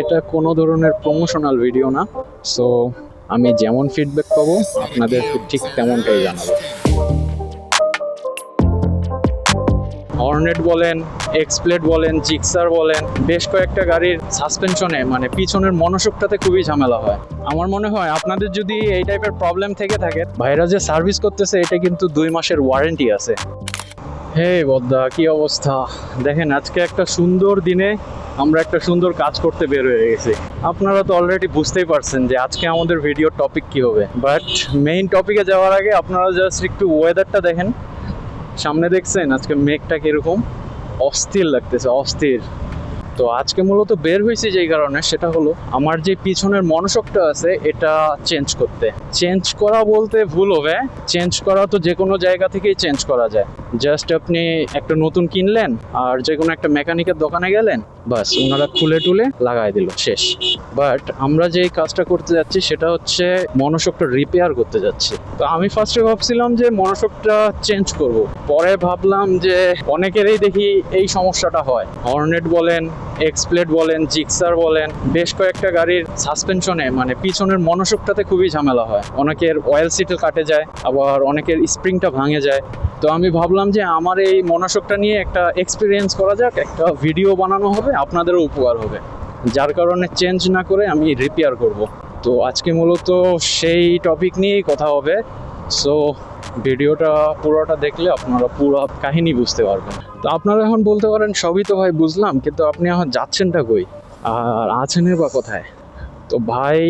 এটা কোনো ধরনের প্রমোশনাল ভিডিও না সো আমি যেমন ফিডব্যাক পাবো, আপনাদের ঠিক তেমনটাই জানাব। হর্নেট বলেন এক্সপ্লেট বলেন জিক্সার বলেন, বেশ কয়েকটা গাড়ির সাসপেনশনে মানে পিছনের মনোযোগটাতে খুবই ঝামেলা হয়। আমার মনে হয় আপনাদের যদি এই টাইপের প্রবলেম থেকে থাকে, ভাইরা যে সার্ভিস করতেছে, এটা কিন্তু দুই মাসের ওয়ারেন্টি আছে। হে বদ্দা, কি অবস্থা? দেখেন, আজকে একটা সুন্দর দিনে আমরা একটা সুন্দর কাজ করতে বের হয়ে গেছি। আপনারা তো অলরেডি বুঝতেই পারছেন যে আজকে আমাদের ভিডিও টপিক কি হবে। বাট মেইন টপিকে যাওয়ার আগে আপনারা জাস্ট একটু ওয়েদারটা দেখেন। সামনে দেখছেন, আজকে মেঘটা কীরকম? অস্থির লাগতেছে, অস্থির। তো আজকে মূলত বের হয়েছি যেই কারণে, সেটা হলো আমার যে পিছনের মনোযোগটা আছে, এটা চেঞ্জ করতে। চেঞ্জ করা বলতে ভুল হবে। চেঞ্জ করা তো যে কোনো জায়গা থেকেই চেঞ্জ করা যায়। জাস্ট আপনি একটা নতুন কিনলেন, আর যে কোনো একটা মেকানিকের দোকানে গেলেন, বাস, ওনারা খুলে টুলে লাগাই দিল, শেষ। বাট আমরা যে কাজটা করতে যাচ্ছি, সেটা হচ্ছে মনোযোগটা রিপেয়ার করতে যাচ্ছি। তো আমি ফার্স্টে ভাবছিলাম যে মনোযোগটা চেঞ্জ করব। পরে ভাবলাম যে অনেকেরই দেখি এই সমস্যাটা হয়। হর্নেট বলেন এক্সপ্লেট বলেন জিক্সার বলেন, বেশ কয়েকটা গাড়ির সাসপেনশনে মানে পিছনের মনোযোগটাতে খুবই ঝামেলা হয়। অনেকের অয়েল সিটে কাটে যায়, আবার অনেকের স্প্রিংটা ভাঙে যায়। তো আমি ভাবলাম যে আমার এই মনোযোগটা নিয়ে একটা এক্সপিরিয়েন্স করা যাক, একটা ভিডিও বানানো হবে, আপনাদেরও উপকার হবে। যার কারণে চেঞ্জ না করে আমি রিপেয়ার করব। তো আজকে মূলত সেই টপিক নিয়েই কথা হবে। সো ভিডিওটা পুরোটা দেখলে আপনারা পুরো কাহিনী বুঝতে পারবেন। তো আপনারা এখন বলতে পারেন, সবই তো ভাই বুঝলাম, কিন্তু আপনি এখন যাচ্ছেনটা কই? আর আছেনই বা কোথায়? তো ভাই,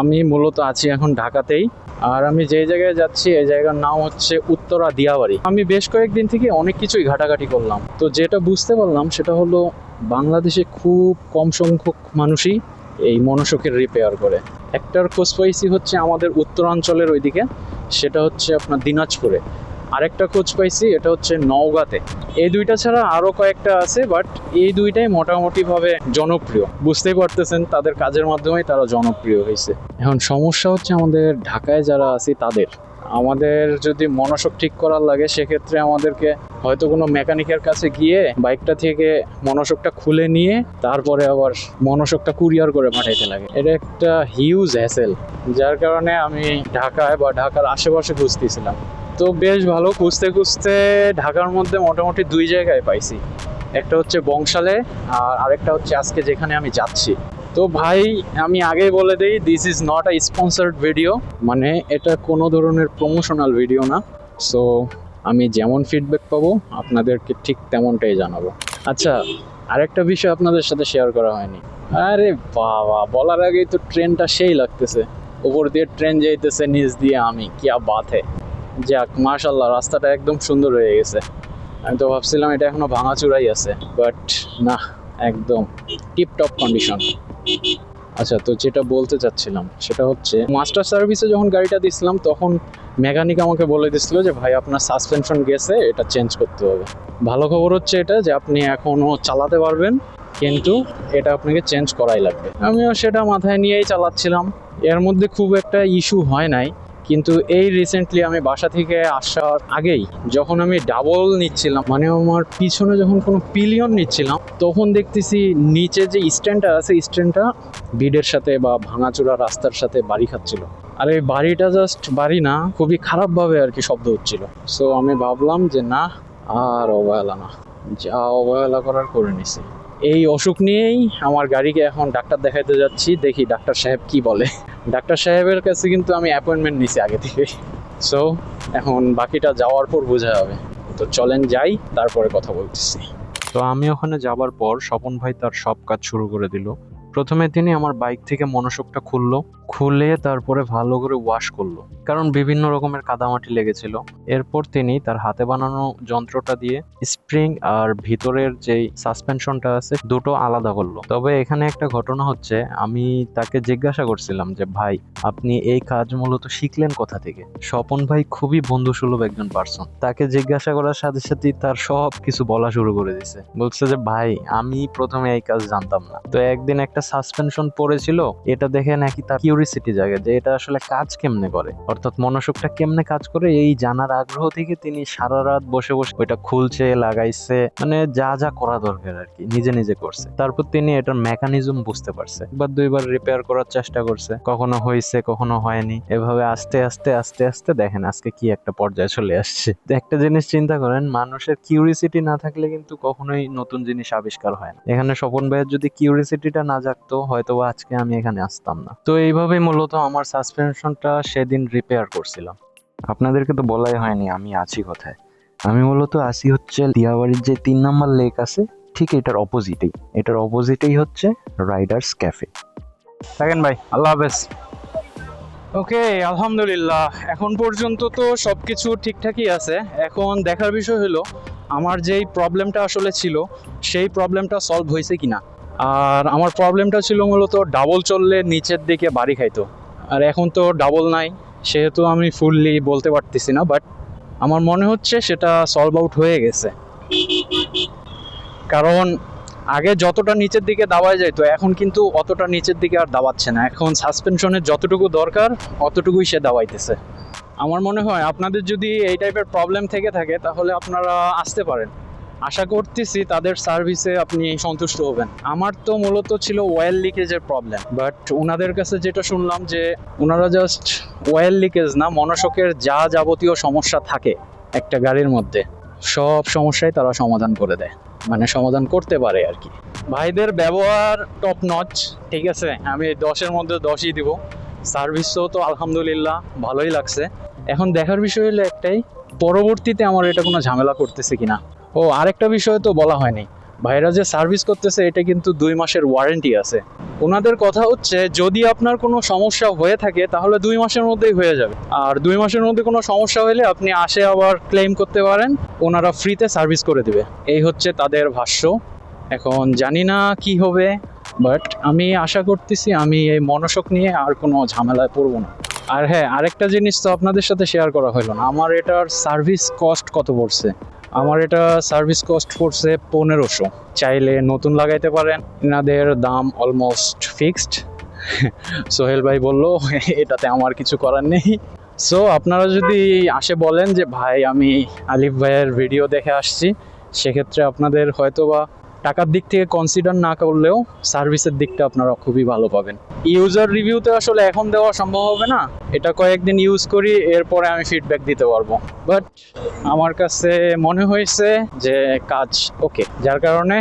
আমি মূলত আছি এখন ঢাকাতেই। আর আমি যে জায়গায় যাচ্ছি, এই জায়গার নাম হচ্ছে উত্তরা দিয়াবাড়ি। আমি বেশ কয়েকদিন থেকে অনেক কিছুই ঘাটাঘাটি করলাম। তো যেটা বুঝতে পারলাম, সেটা হলো বাংলাদেশে খুব কম সংখ্যক মানুষই এই মনোশোকের রিপেয়ার করে। একটার খোঁজ পাইছি হচ্ছে আমাদের উত্তরাঞ্চলের ওইদিকে। সেটা হচ্ছে আপনার দিনাজপুরে। আরেকটা খোঁজ পাইছি, এটা হচ্ছে নওগাঁতে। এই দুইটা ছাড়া আরও কয়েকটা আছে, বাট এই দুইটাই মোটামুটিভাবে জনপ্রিয়। বুঝতেই পারতেছেন, তাদের কাজের মাধ্যমেই তারা জনপ্রিয় হয়েছে এখন সমস্যা হচ্ছে আমাদের ঢাকায় যারা আছি, তাদের। আমাদের যদি মনসক ঠিক করার লাগে, সেক্ষেত্রে আমাদেরকে হয়তো কোনো মেকানিকের কাছে গিয়ে বাইকটা থেকে মনসকটা খুলে নিয়ে, তারপরে আবার মনসকটা কুরিয়ার করে পাঠাইতে লাগে। এটা একটা হিউজ হ্যাসেল যার কারণে আমি ঢাকায় বা ঢাকার আশেপাশে খুঁজতেছিলাম। তো বেশ ভালো, খুঁজতে খুঁজতে ঢাকার মধ্যে মোটামুটি দুই জায়গায় পাইছি। একটা হচ্ছে বংশালে আর আরেকটা হচ্ছে আজকে যেখানে আমি যাচ্ছি। তো ভাই, আমি আগেই বলে দিই this is not a sponsored video মানে এটা কোনো ধরনের প্রমোশনাল ভিডিও না। সো আমি যেমন ফিডব্যাক পাবো, আপনাদেরকে ঠিক তেমনটাই জানাব। আচ্ছা আরেকটা বিষয় আপনাদের সাথে শেয়ার করা হয়নি। আরে বাবা, বলার আগেই তো ট্রেনটা সেই লাগতেছে। উপর দিয়ে ট্রেন যাইতেছে, নিচ দিয়ে আমি। কি কিয়া বাথে যাক মার্শাল্লাহ রাস্তাটা একদম সুন্দর হয়ে গেছে। আমি তো ভাবছিলাম এটা এখনও ভাঙাচুরাই আছে বাট না, একদম টিপ টপ কন্ডিশন আচ্ছা তো যেটা বলতে চাচ্ছিলাম, সেটা হচ্ছে মাস্টার সার্ভিসে যখন গাড়িটা দিছিলাম, তখন মেকানিক আমাকে বলে দিছিল যে, ভাই, আপনার সাসপেনশন গেছে, এটা চেঞ্জ করতে হবে। ভালো খবর হচ্ছে এটা যে, আপনি এখনও চালাতে পারবেন। কিন্তু এটা আপনাকে চেঞ্জ করাই লাগবে। আমিও সেটা মাথায় নিয়েই চালাচ্ছিলাম। এর মধ্যে খুব একটা ইস্যু হয় নাই। কিন্তু এই রিসেন্টলি আমি বাসা থেকে আসার আগেই যখন আমি ডাবল নিচ্ছিলাম মানে আমার পিছনে যখন কোনো পিলিয়ন নিচ্ছিলাম, তখন দেখতেছি নিচে যে স্ট্যান্ডটা আছে স্ট্যান্ডটা বিডের সাথে বা ভাঙাচোরা রাস্তার সাথে বাড়ি খাচ্ছিল। আর এই বাড়িটা জাস্ট বাড়ি না, খুবই খারাপভাবে আর কি শব্দ হচ্ছিল। সো আমি ভাবলাম যে না, আর অবহেলা না। যা অবহেলা করার করে নিছি। এই অসুখ নিয়েই আমার গাড়িকে এখন ডাক্তার দেখাইতে যাচ্ছি। দেখি ডাক্তার সাহেব কি বলে। ডাক্তার সাহেবের কাছে কিন্তু আমি অ্যাপয়েন্টমেন্ট নিছি আগে থেকে। সো এখন বাকিটা যাওয়ার পর বোঝা যাবে। তো চলেন যাই, তারপরে কথা বলতেছি। তো আমি ওখানে যাবার পর স্বপন ভাই তার সব কাজ শুরু করে দিল। প্রথমে তিনি আমার বাইক থেকে মনোযোগটা খুললো। খুলে তারপরে ভালো করে ওয়াশ করল। কারণ বিভিন্ন রকমের কাদামাটি লেগেছিল। এরপর তিনি তার হাতে বানানো যন্ত্রটা দিয়ে স্প্রিং আর ভিতরের যেই সাসপেনশনটা আছে, দুটো আলাদা করল। তবে এখানে একটা ঘটনা হচ্ছে, আমি তাকে জিজ্ঞাসা করছিলাম যে, ভাই, আপনি এই কাজ মূলত শিখলেন কোথা থেকে? স্বপন ভাই খুবই বন্ধুসুলভ একজন পার্সন তাকে জিজ্ঞাসা করার সাথে সাথে তার সব কিছু বলা শুরু করে দিছে। বলছে যে, ভাই, আমি প্রথমে এই কাজ জানতাম না। তো একদিন একটা সাসপেনশন পড়েছিল, এটা দেখে নাকি তার কিউরিসিটি জাগে যে এটা আসলে কাজ কেমনে করে? অর্থাৎ মনোযোগটা কেমনে কাজ করে? এই জানার আগ্রহ থেকে তিনি সারা রাত বসে বসে ওইটা খুলছে, লাগাইছে মানে যা যা করা দরকার আর কি নিজে নিজে করছে। তারপর তিনি এটার মেকানিজম বুঝতে পারছে। একবার দুইবার রিপেয়ার করার চেষ্টা করছে। কখনো হয়েছে, কখনো হয়নি। এভাবে আস্তে আস্তে আস্তে আস্তে দেখেন আজকে কি একটা পর্যায়ে চলে আসছে। একটা জিনিস চিন্তা করেন, মানুষের কিউরিসিটি না থাকলে কিন্তু কখনোই নতুন জিনিস আবিষ্কার হয় না। এখানে স্বপন ভাইয়ের যদি কিউরিসিটিটা না জাগতো হয়তো আজকে আমি এখানে আসতাম না। তো এইভাবেই মূলত আমার সাসপেনশনটা সেদিন রিপেয়ার করছিলাম। আপনাদেরকে তো বলাই হয়নি আমি আছি কোথায়। আমি মূলত আসি হচ্ছে দিয়াবাড়ির যে তিন নম্বর লেক আছে, ঠিক এটার অপোজিটেই এটার অপোজিটেই হচ্ছে রাইডার্স ক্যাফে থাকেন ভাই, আল্লাহ হাফেজ। ওকে আলহামদুলিল্লাহ। এখন পর্যন্ত তো সব কিছু ঠিকঠাকই আছে। এখন দেখার বিষয় হলো, আমার যেই প্রবলেমটা আসলে ছিল, সেই প্রবলেমটা সলভ হয়েছে কিনা? আর আমার প্রবলেমটা ছিল মূলত ডাবল চললে নিচের দিকে বাড়ি খাইতো। আর এখন তো ডাবল নাই, সেহেতু আমি ফুললি বলতে পারতেছি না বাট আমার মনে হচ্ছে সেটা সলভ আউট হয়ে গেছে। কারণ আগে যতটা নিচের দিকে দাবায় যেত এখন কিন্তু অতটা নিচের দিকে আর দাবাচ্ছে না। এখন সাসপেনশনের যতটুকু দরকার, অতটুকুই সে দাবাইতেছে। আমার মনে হয় আপনাদের যদি এই টাইপের প্রবলেম থেকে থাকে, তাহলে আপনারা আসতে পারেন। আশা করতেছি তাদের সার্ভিসে আপনি সন্তুষ্ট হবেন। আমার তো মূলত ছিল ওয়েল লিকেজের প্রবলেম। বাট ওনাদের কাছে যেটা শুনলাম যে ওনারা জাস্ট ওয়েল লিকেজ না মনসকের যা যাবতীয় সমস্যা থাকে একটা গাড়ির মধ্যে, সব সমস্যাই তারা সমাধান করে দেয়। মানে সমাধান করতে পারে আর কি। ভাইদের ব্যবহার টপ নচ ঠিক আছে? আমি দশের মধ্যে দশই দিব। সার্ভিসও তো আলহামদুলিল্লাহ ভালোই লাগছে। এখন দেখার বিষয় হলো একটাই, পরবর্তীতে আমার এটা কোনো ঝামেলা করতেছে কিনা। ও, আরেকটা বিষয় তো বলা হয়নি। ভাইরা যে সার্ভিস করতেছে, এটা কিন্তু দুই মাসের ওয়ারেন্টি আছে। ওনাদের কথা হচ্ছে, যদি আপনার কোনো সমস্যা হয়ে থাকে, তাহলে দুই মাসের মধ্যেই হয়ে যাবে। আর দুই মাসের মধ্যে কোনো সমস্যা হলে আপনি আসে আবার ক্লেম করতে পারেন, ওনারা ফ্রিতে সার্ভিস করে দেবে। এই হচ্ছে তাদের ভাষ্য। এখন জানি না কি হবে। বাট আমি আশা করতেছি আমি এই মনসক নিয়ে আর কোনো ঝামেলায় পড়ব না। আর হ্যাঁ আরেকটা জিনিস তো আপনাদের সাথে শেয়ার করা হলো না। আমার এটার সার্ভিস কস্ট কত পড়ছে? আমার এটা সার্ভিস কস্ট পড়ছে পনেরোশো। চাইলে নতুন লাগাইতে পারেন। এনাদের দাম অলমোস্ট ফিক্সড সোহেল ভাই বলল, এটাতে আমার কিছু করার নেই। সো আপনারা যদি আসে বলেন যে, ভাই, আমি আলিফ ভাইয়ের ভিডিও দেখে আসছি। সেক্ষেত্রে আপনাদের হয়তো বা টাকার দিক থেকে কনসিডার না করলেও সার্ভিসের দিকটা আপনারা খুবই ভালো পাবেন। ইউজার রিভিউতে আসলে এখন দেওয়া সম্ভব হবে না। এটা কয়েকদিন ইউজ করি, এরপরে আমি ফিডব্যাক দিতে পারব। বাট আমার কাছে মনে হয়েছে যে কাজ ওকে যার কারণে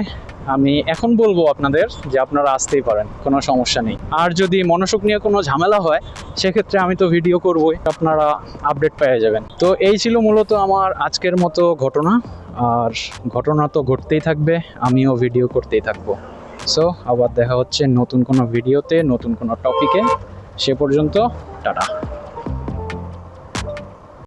আমি এখন বলব আপনাদের যে আপনারা আসতেই পারেন, কোনো সমস্যা নেই। আর যদি মনোযোগ নিয়ে কোনো ঝামেলা হয়, সেক্ষেত্রে আমি তো ভিডিও করবই, আপনারা আপডেট পেয়ে যাবেন। তো এই ছিল মূলত আমার আজকের মতো ঘটনা। আর ঘটনা তো ঘটতেই থাকবে, আমিও ভিডিও করতেই থাকব। সো আবার দেখা হচ্ছে নতুন কোনো ভিডিওতে নতুন কোনো টপিকে সে পর্যন্ত, টাটা।